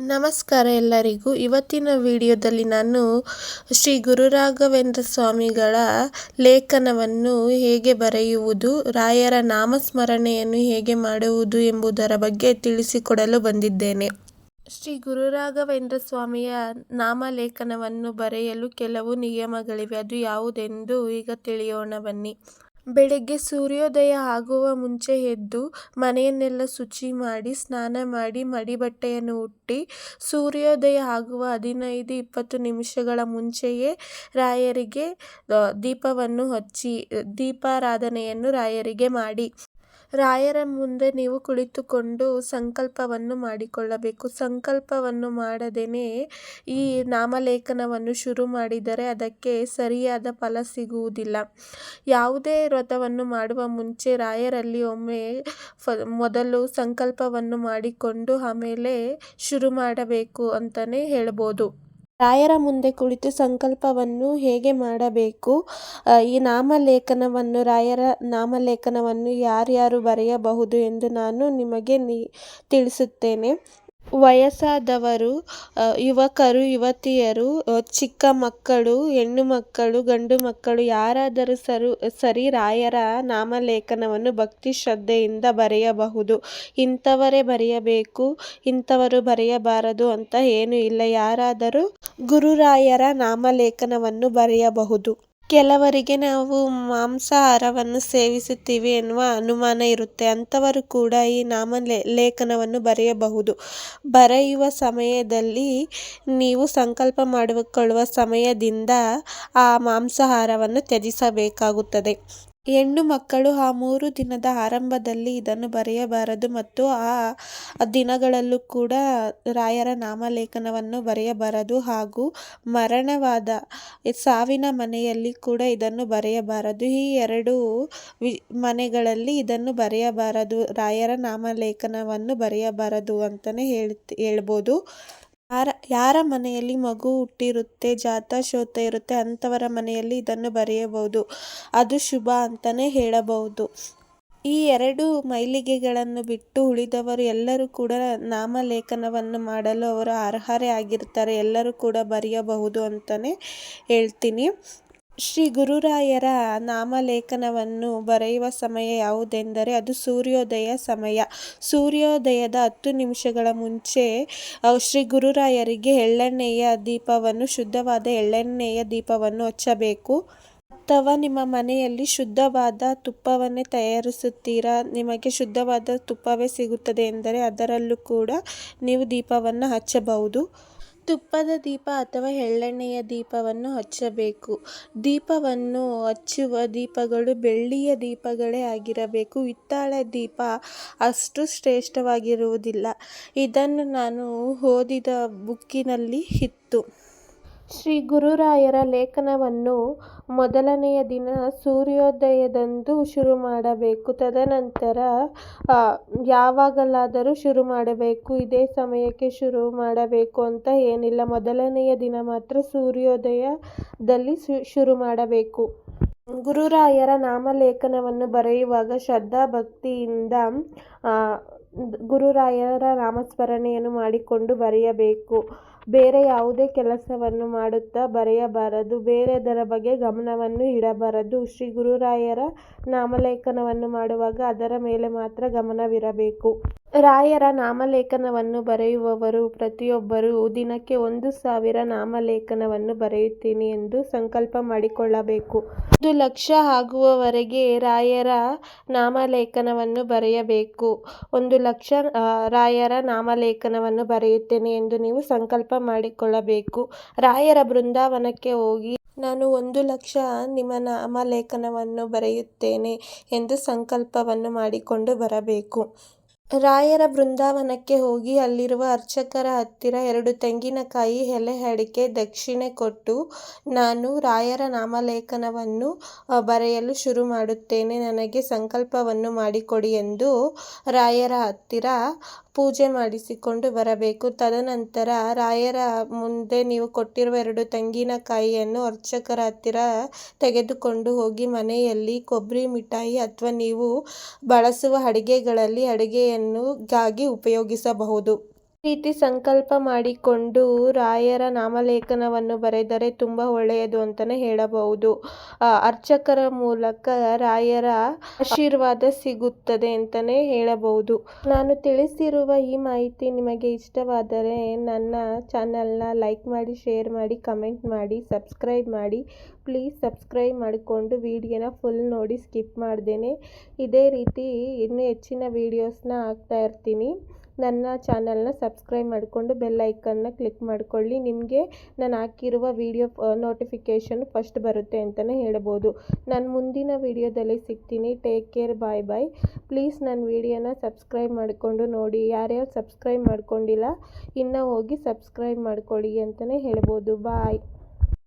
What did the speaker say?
ನಮಸ್ಕಾರ ಎಲ್ಲರಿಗೂ. ಇವತ್ತಿನ ವಿಡಿಯೋದಲ್ಲಿ ನಾನು ಶ್ರೀ ಗುರುರಾಘವೇಂದ್ರ ಸ್ವಾಮಿಗಳ ಲೇಖನವನ್ನು ಹೇಗೆ ಬರೆಯುವುದು, ರಾಯರ ನಾಮಸ್ಮರಣೆಯನ್ನು ಹೇಗೆ ಮಾಡುವುದು ಎಂಬುದರ ಬಗ್ಗೆ ತಿಳಿಸಿಕೊಡಲು ಬಂದಿದ್ದೇನೆ. ಶ್ರೀ ಗುರುರಾಘವೇಂದ್ರ ಸ್ವಾಮಿಯ ನಾಮಲೇಖನವನ್ನು ಬರೆಯಲು ಕೆಲವು ನಿಯಮಗಳಿವೆ. ಅದು ಯಾವುದೆಂದು ಈಗ ತಿಳಿಯೋಣ ಬನ್ನಿ. ಬೆಳಗ್ಗೆ ಸೂರ್ಯೋದಯ ಆಗುವ ಮುಂಚೆ ಎದ್ದು ಮನೆಯನ್ನೆಲ್ಲ ಶುಚಿ ಮಾಡಿ, ಸ್ನಾನ ಮಾಡಿ, ಮಡಿಬಟ್ಟೆಯನ್ನು ಉಟ್ಟಿ, ಸೂರ್ಯೋದಯ ಆಗುವ ಹದಿನೈದು ಇಪ್ಪತ್ತು ನಿಮಿಷಗಳ ಮುಂಚೆಯೇ ರಾಯರಿಗೆ ದೀಪವನ್ನು ಹಚ್ಚಿ, ದೀಪಾರಾಧನೆಯನ್ನು ರಾಯರಿಗೆ ಮಾಡಿ. ರಾಯರ ಮುಂದೆ ನೀವು ಕುಳಿತುಕೊಂಡು ಸಂಕಲ್ಪವನ್ನು ಮಾಡಿಕೊಳ್ಳಬೇಕು. ಸಂಕಲ್ಪವನ್ನು ಮಾಡದೇನೆ ಈ ನಾಮಲೇಖನವನ್ನು ಶುರು ಮಾಡಿದರೆ ಅದಕ್ಕೆ ಸರಿಯಾದ ಫಲ ಸಿಗುವುದಿಲ್ಲ. ಯಾವುದೇ ವ್ರತವನ್ನು ಮಾಡುವ ಮುಂಚೆ ರಾಯರಲ್ಲಿ ಒಮ್ಮೆ ಫ, ಮೊದಲು ಸಂಕಲ್ಪವನ್ನು ಮಾಡಿಕೊಂಡು ಆಮೇಲೆ ಶುರು ಮಾಡಬೇಕು ಅಂತಲೇ ಹೇಳ್ಬೋದು. ರಾಯರ ಮುಂದೆ ಕುಳಿತು ಸಂಕಲ್ಪವನ್ನು ಹೇಗೆ ಮಾಡಬೇಕು? ಈ ನಾಮಲೇಖನವನ್ನು, ರಾಯರ ನಾಮಲೇಖನವನ್ನು ಯಾರ್ಯಾರು ಬರೆಯಬಹುದು ಎಂದು ನಾನು ನಿಮಗೆ ನೀ, ತಿಳಿಸುತ್ತೇನೆ. ವಯಸ್ಸಾದವರು ಯುವಕರು, ಯುವತಿಯರು ಚಿಕ್ಕ ಮಕ್ಕಳು, ಹೆಣ್ಣು ಮಕ್ಕಳು, ಗಂಡು ಮಕ್ಕಳು ಯಾರಾದರೂ ಸರು, ಸರಿ ರಾಯರ ನಾಮಲೇಖನವನ್ನು ಭಕ್ತಿ ಶ್ರದ್ಧೆಯಿಂದ ಬರೆಯಬಹುದು. ಇಂಥವರೇ ಬರೆಯಬೇಕು, ಇಂಥವರು ಬರೆಯಬಾರದು ಅಂತ ಏನೂ ಇಲ್ಲ. ಯಾರಾದರೂ ಗುರುರಾಯರ ನಾಮಲೇಖನವನ್ನು ಬರೆಯಬಹುದು. ಕೆಲವರಿಗೆ ನಾವು ಮಾಂಸಾಹಾರವನ್ನು ಸೇವಿಸುತ್ತೀವಿ ಎನ್ನುವ ಅನುಮಾನ ಇರುತ್ತೆ. ಅಂಥವರು ಕೂಡ ಈ ನಾಮ ಲೇಖನವನ್ನು ಬರೆಯಬಹುದು. ಬರೆಯುವ ಸಮಯದಲ್ಲಿ ನೀವು ಸಂಕಲ್ಪ ಮಾಡಿಕೊಳ್ಳುವ ಸಮಯದಿಂದ ಆ ಮಾಂಸಾಹಾರವನ್ನು ತ್ಯಜಿಸಬೇಕಾಗುತ್ತದೆ. ಹೆಣ್ಣು ಮಕ್ಕಳು ಆ ಮೂರು ದಿನದ ಆರಂಭದಲ್ಲಿ ಇದನ್ನು ಬರೆಯಬಾರದು ಮತ್ತು ಆ ದಿನಗಳಲ್ಲೂ ಕೂಡ ರಾಯರ ನಾಮಲೇಖನವನ್ನು ಬರೆಯಬಾರದು ಹಾಗೂ ಮರಣವಾದ ಸಾವಿನ ಮನೆಯಲ್ಲಿ ಕೂಡ ಇದನ್ನು ಬರೆಯಬಾರದು. ಈ ಎರಡು ವಿ ಮನೆಗಳಲ್ಲಿ ಇದನ್ನು ಬರೆಯಬಾರದು, ರಾಯರ ನಾಮಲೇಖನವನ್ನು ಬರೆಯಬಾರದು ಅಂತಲೇ ಹೇಳ್ತ್, ಹೇಳ್ಬೋದು. ಯಾರ ಯಾರ ಮನೆಯಲ್ಲಿ ಮಗು ಹುಟ್ಟಿರುತ್ತೆ ಜಾತಶೋಥ ಇರುತ್ತೆ, ಅಂಥವರ ಮನೆಯಲ್ಲಿ ಇದನ್ನು ಬರೆಯಬಹುದು. ಅದು ಶುಭ ಅಂತಲೇ ಹೇಳಬಹುದು. ಈ ಎರಡು ಮೈಲಿಗೆಗಳನ್ನು ಬಿಟ್ಟು ಉಳಿದವರು ಎಲ್ಲರೂ ಕೂಡ ನಾಮಲೇಖನವನ್ನು ಮಾಡಲು ಅವರು ಅರ್ಹರೇ ಆಗಿರ್ತಾರೆ. ಎಲ್ಲರೂ ಕೂಡ ಬರೆಯಬಹುದು ಅಂತಲೇ ಹೇಳ್ತೀನಿ. ಶ್ರೀ ಗುರುರಾಯರ ನಾಮಲೇಖನವನ್ನು ಬರೆಯುವ ಸಮಯ ಯಾವುದೆಂದರೆ ಅದು ಸೂರ್ಯೋದಯ ಸಮಯ. ಸೂರ್ಯೋದಯದ ಹತ್ತು ನಿಮಿಷಗಳ ಮುಂಚೆ ಶ್ರೀ ಗುರುರಾಯರಿಗೆ ಎಳ್ಳೆಣ್ಣೆಯ ದೀಪವನ್ನು, ಶುದ್ಧವಾದ ಎಳ್ಳೆಣ್ಣೆಯ ದೀಪವನ್ನು ಹಚ್ಚಬೇಕು. ಅಥವಾ ನಿಮ್ಮ ಮನೆಯಲ್ಲಿ ಶುದ್ಧವಾದ ತುಪ್ಪವನ್ನೇ ತಯಾರಿಸುತ್ತೀರಾ? ನಿಮಗೆ ಶುದ್ಧವಾದ ತುಪ್ಪವೇ ಸಿಗುತ್ತದೆ ಎಂದರೆ ಅದರಲ್ಲೂ ಕೂಡ ನೀವು ದೀಪವನ್ನು ಹಚ್ಚಬಹುದು. ತುಪ್ಪದ ದೀಪ ಅಥವಾ ಎಳ್ಳೆಣ್ಣೆಯ ದೀಪವನ್ನು ಹಚ್ಚಬೇಕು. ದೀಪವನ್ನು ಹಚ್ಚುವ ದೀಪಗಳು ಬೆಳ್ಳಿಯ ದೀಪಗಳೇ ಆಗಿರಬೇಕು. ಹಿತ್ತಾಳೆ ದೀಪ ಅಷ್ಟು ಶ್ರೇಷ್ಠವಾಗಿರುವುದಿಲ್ಲ. ಇದನ್ನು ನಾನು ಓದಿದ ಬುಕ್ಕಿನಲ್ಲಿ ಇತ್ತು. ಶ್ರೀ ಗುರುರಾಯರ ಲೇಖನವನ್ನು ಮೊದಲನೆಯ ದಿನ ಸೂರ್ಯೋದಯದಂದು ಶುರು ಮಾಡಬೇಕು. ತದನಂತರ ಯಾವಾಗಲಾದರೂ ಶುರು ಮಾಡಬೇಕು. ಇದೇ ಸಮಯಕ್ಕೆ ಶುರು ಮಾಡಬೇಕು ಅಂತ ಏನಿಲ್ಲ. ಮೊದಲನೆಯ ದಿನ ಮಾತ್ರ ಸೂರ್ಯೋದಯದಲ್ಲಿ ಶುರು ಮಾಡಬೇಕು. ಗುರುರಾಯರ ನಾಮಲೇಖನವನ್ನು ಬರೆಯುವಾಗ ಶ್ರದ್ಧಾ ಭಕ್ತಿಯಿಂದ ಗುರುರಾಯರ ನಾಮಸ್ಮರಣೆಯನ್ನು ಮಾಡಿಕೊಂಡು ಬರೆಯಬೇಕು. ಬೇರೆ ಯಾವುದೇ ಕೆಲಸವನ್ನು ಮಾಡುತ್ತಾ ಬರೆಯಬಾರದು. ಬೇರೆದರ ಬಗ್ಗೆ ಗಮನವನ್ನು ಇಡಬಾರದು. ಶ್ರೀ ಗುರುರಾಯರ ನಾಮಲೇಖನವನ್ನು ಮಾಡುವಾಗ ಅದರ ಮೇಲೆ ಮಾತ್ರ ಗಮನವಿರಬೇಕು. ರಾಯರ ನಾಮಲೇಖನವನ್ನು ಬರೆಯುವವರು ಪ್ರತಿಯೊಬ್ಬರೂ ದಿನಕ್ಕೆ ಒಂದು ಸಾವಿರ ನಾಮಲೇಖನವನ್ನು ಬರೆಯುತ್ತೀನಿ ಎಂದು ಸಂಕಲ್ಪ ಮಾಡಿಕೊಳ್ಳಬೇಕು. ಒಂದು ಲಕ್ಷ ಆಗುವವರೆಗೆ ರಾಯರ ನಾಮಲೇಖನವನ್ನು ಬರೆಯಬೇಕು. ಒಂದು ಲಕ್ಷ ರಾಯರ ನಾಮಲೇಖನವನ್ನು ಬರೆಯುತ್ತೇನೆ ಎಂದು ನೀವು ಸಂಕಲ್ಪ ಮಾಡಿಕೊಳ್ಳಬೇಕು. ರಾಯರ ಬೃಂದಾವನಕ್ಕೆ ಹೋಗಿ ನಾನು ಒಂದು ಲಕ್ಷ ನಿಮ್ಮ ನಾಮಲೇಖನವನ್ನು ಬರೆಯುತ್ತೇನೆ ಎಂದು ಸಂಕಲ್ಪವನ್ನು ಮಾಡಿಕೊಂಡು ಬರಬೇಕು. ರಾಯರ ಬೃಂದಾವನಕ್ಕೆ ಹೋಗಿ ಅಲ್ಲಿರುವ ಅರ್ಚಕರ ಹತ್ತಿರ ಎರಡು ತೆಂಗಿನಕಾಯಿ ಎಲೆ ಅಡಿಕೆ ದಕ್ಷಿಣೆ ಕೊಟ್ಟು ನಾನು ರಾಯರ ನಾಮಲೇಖನವನ್ನು ಬರೆಯಲು ಶುರು ಮಾಡುತ್ತೇನೆ. ನನಗೆ ಸಂಕಲ್ಪವನ್ನು ಮಾಡಿಕೊಡಿ ಎಂದು ರಾಯರ ಹತ್ತಿರ ಪೂಜೆ ಮಾಡಿಸಿಕೊಂಡು ಬರಬೇಕು. ತದನಂತರ ರಾಯರ ಮುಂದೆ ನೀವು ಕೊಟ್ಟಿರುವ ಎರಡು ತೆಂಗಿನಕಾಯಿಯನ್ನು ಅರ್ಚಕರ ಹತ್ತಿರ ತೆಗೆದುಕೊಂಡು ಹೋಗಿ ಮನೆಯಲ್ಲಿ ಕೊಬ್ಬರಿ ಮಿಠಾಯಿ ಅಥವಾ ನೀವು ಬಳಸುವ ಅಡಿಗೆಗಳಲ್ಲಿ ಅಡಿಗೆಯನ್ನು ಗಾಗಿ ಉಪಯೋಗಿಸಬಹುದು. ರೀತಿ ಸಂಕಲ್ಪ ಮಾಡಿಕೊಂಡು ರಾಯರ ನಾಮಲೇಖನವನ್ನು ಬರೆದರೆ ತುಂಬ ಒಳ್ಳೆಯದು ಅಂತಲೇ ಹೇಳಬಹುದು. ಅರ್ಚಕರ ಮೂಲಕ ರಾಯರ ಆಶೀರ್ವಾದ ಸಿಗುತ್ತದೆ ಅಂತಲೇ ಹೇಳಬಹುದು. ನಾನು ತಿಳಿಸಿರುವ ಈ ಮಾಹಿತಿ ನಿಮಗೆ ಇಷ್ಟವಾದರೆ ನನ್ನ ಚಾನಲ್ನ ಲೈಕ್ ಮಾಡಿ, ಶೇರ್ ಮಾಡಿ, ಕಮೆಂಟ್ ಮಾಡಿ, ಸಬ್ಸ್ಕ್ರೈಬ್ ಮಾಡಿ. ಪ್ಲೀಸ್ ಸಬ್ಸ್ಕ್ರೈಬ್ ಮಾಡಿಕೊಂಡು ವಿಡಿಯೋನ ಫುಲ್ ನೋಡಿ ಸ್ಕಿಪ್ ಮಾಡ್ದೇನೆ. ಇದೇ ರೀತಿ ಇನ್ನೂ ಹೆಚ್ಚಿನ ವೀಡಿಯೋಸ್ನ ಹಾಕ್ತಾ ಇರ್ತೀನಿ. ನನ್ನ ಚಾನಲ್ನ ಸಬ್ಸ್ಕ್ರೈಬ್ ಮಾಡಿಕೊಂಡು ಬೆಲ್ ಐಕನ್ನ ಕ್ಲಿಕ್ ಮಾಡಿಕೊಳ್ಳಿ. ನಿಮಗೆ ನಾನು ಹಾಕಿರುವ ವಿಡಿಯೋ ನೋಟಿಫಿಕೇಷನ್ ಫಸ್ಟ್ ಬರುತ್ತೆ ಅಂತಲೇ ಹೇಳ್ಬೋದು. ನಾನು ಮುಂದಿನ ವಿಡಿಯೋದಲ್ಲಿ ಸಿಗ್ತೀನಿ. Take care bye bye please ನನ್ನ ವಿಡಿಯೋನ ಸಬ್ಸ್ಕ್ರೈಬ್ ಮಾಡಿಕೊಂಡು ನೋಡಿ. ಯಾರ್ಯಾರು ಸಬ್ಸ್ಕ್ರೈಬ್ ಮಾಡ್ಕೊಂಡಿಲ್ಲ, ಇನ್ನೂ ಹೋಗಿ ಸಬ್ಸ್ಕ್ರೈಬ್ ಮಾಡ್ಕೊಳ್ಳಿ ಅಂತಲೇ ಹೇಳ್ಬೋದು. ಬಾಯ್.